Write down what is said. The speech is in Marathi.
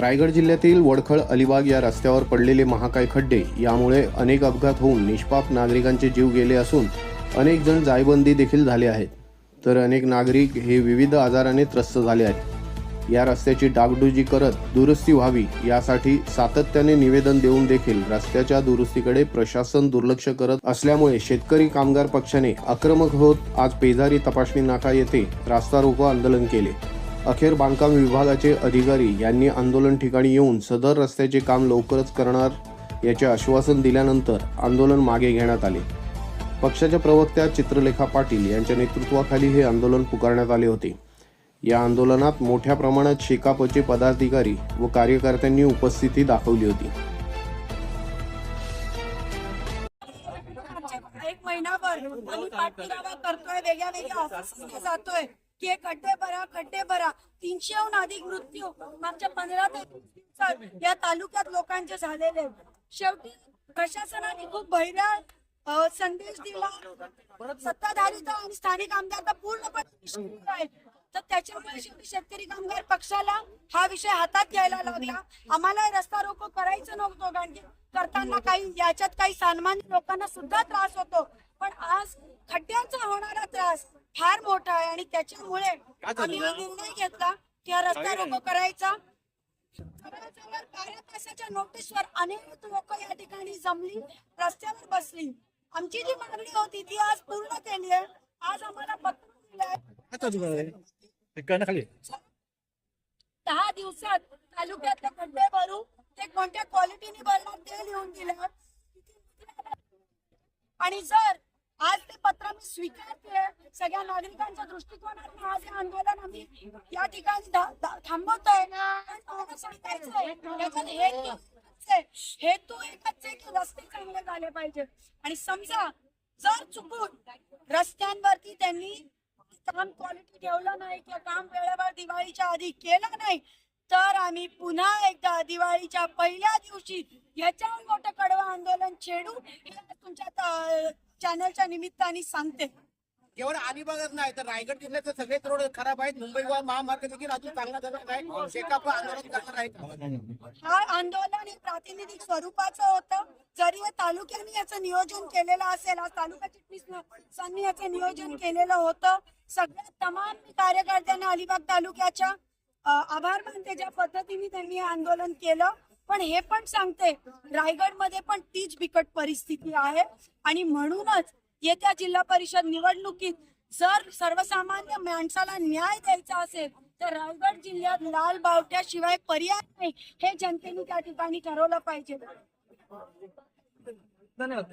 रायगड जिल्ह्यातील वडखळ अलिबाग या रस्त्यावर पडलेले महाकाय खड्डे यामुळे अनेक अपघात होऊन निष्पाप नागरिकांचे जीव गेले असून अनेक जण जायबंदी देखील झाले आहेत. तर अनेक नागरिक हे विविध आजाराने त्रस्त झाले आहेत. या रस्त्याची डागडुजी करत दुरुस्ती व्हावी यासाठी सातत्याने निवेदन देऊन देखील रस्त्याच्या दुरुस्तीकडे प्रशासन दुर्लक्ष करत असल्यामुळे शेतकरी कामगार पक्षाने आक्रमक होत आज पेजारी तपासणी नाका येथे रास्ता रोको आंदोलन केले. अखेर बांधकाम विभागाचे अधिकारी यांनी आंदोलन ठिकाणी येऊन सदर रस्त्याचे काम लवकरच करणार याचे आश्वासन दिल्यानंतर आंदोलन मागे घेण्यात आले. पक्षाच्या प्रवक्त्या चित्रलेखा पाटील यांच्या नेतृत्वाखाली हे आंदोलन पुकारण्यात आले होते. या आंदोलनात मोठ्या प्रमाणात शेकापचे पदाधिकारी व कार्यकर्त्यांनी उपस्थिती दाखवली होती. एक महिनाभर आम्ही पाठपुरावा करतोय वेगळ्या वेगळ्या जातोय. की खड्डे भरा खड्डे भरा. तीनशेहून अधिक मृत्यू मागच्या पंधरा ते दिवसात या तालुक्यात लोकांचे झालेले शेवटी प्रशासनाने खूप भैरा संदेश दिला. सत्ताधारी तर आणि स्थानिक आमदार तर पूर्णपणे निष्क्रिय तर त्याच्यामुळे शेवटी शेतकरी कामगार पक्षाला हा विषय हातात घ्यायला लागला. आम्हाला रस्ता रोको करायचं नव्हतं कारण की करताना काही याच्यात काही सामान्य लोकांना सुद्धा त्रास होतो. पण आज खड्ड्यांचा होणारा त्रास फार मोठा आहे आणि त्याच्यामुळे आम्ही हा निर्णय घेतला की हा रस्ता रोको करायचा. जवळजवळ बारा तासाच्या नोटीसवर अनेक लोक या ठिकाणी जमली रस्त्यावर बसली. आमची जी मागणी होती ती आज पूर्ण केली आहे. आज आम्हाला पत्र दिलंय खाली दहा दिवसात तालुक्यातले खड्डे भरू ते कोणत्या क्वालिटीने भरणार ते लिहून दिलं. आणि जर आज ते पत्र मी स्वीकारते सगळ्या नागरिकांच्या दृष्टिकोनातून आज हे आंदोलन आम्ही या ठिकाणी थांबवतोय. पण हेतू एकच आहे. हेतू एकच आहे की रस्ते चांगले झाले पाहिजे आणि समजा जर चुकून रस्त्यांवरती त्यांनी काम क्वालिटी ठेवलं नाही किंवा काम वेळेवर दिवाळीच्या आधी केलं नाही तर आम्ही पुन्हा एकदा दिवाळीच्या पहिल्या दिवशी याच्याहून मोठं कडवं आंदोलन छेडू हे तुमच्या चॅनलच्या निमित्ताने सांगते. केवळ अलिबागच नाही तर रायगड जिल्ह्याचे सगळेच रोड खराब आहेत. मुंबई गोवा महामार्ग देखील अजून चांगला झाला शेकाप आंदोलन करणार आहेत. हा आंदोलन हे प्रातिनिधिक स्वरूपाचं होतं. जरी तालुक्याने याचं नियोजन केलेलं असेल आज तालुका चिटणीसांनी याचं नियोजन केलेलं होतं. सगळ्या तमाम कार्यकर्त्यांना अलिबाग तालुक्याच्या आभार मानते. ज्या पद्धतीने त्यांनी आंदोलन केलं पण हे पण सांगते रायगडमध्ये पण तीच बिकट परिस्थिती आहे. आणि म्हणूनच येत्या जिल्हा परिषद निवडणुकीत जर सर्वसामान्य माणसाला न्याय द्यायचा असेल तर रायगड जिल्ह्यात लाल बावट्याशिवाय पर्याय नाही हे जनतेने त्या ठिकाणी ठरवलं पाहिजे. धन्यवाद.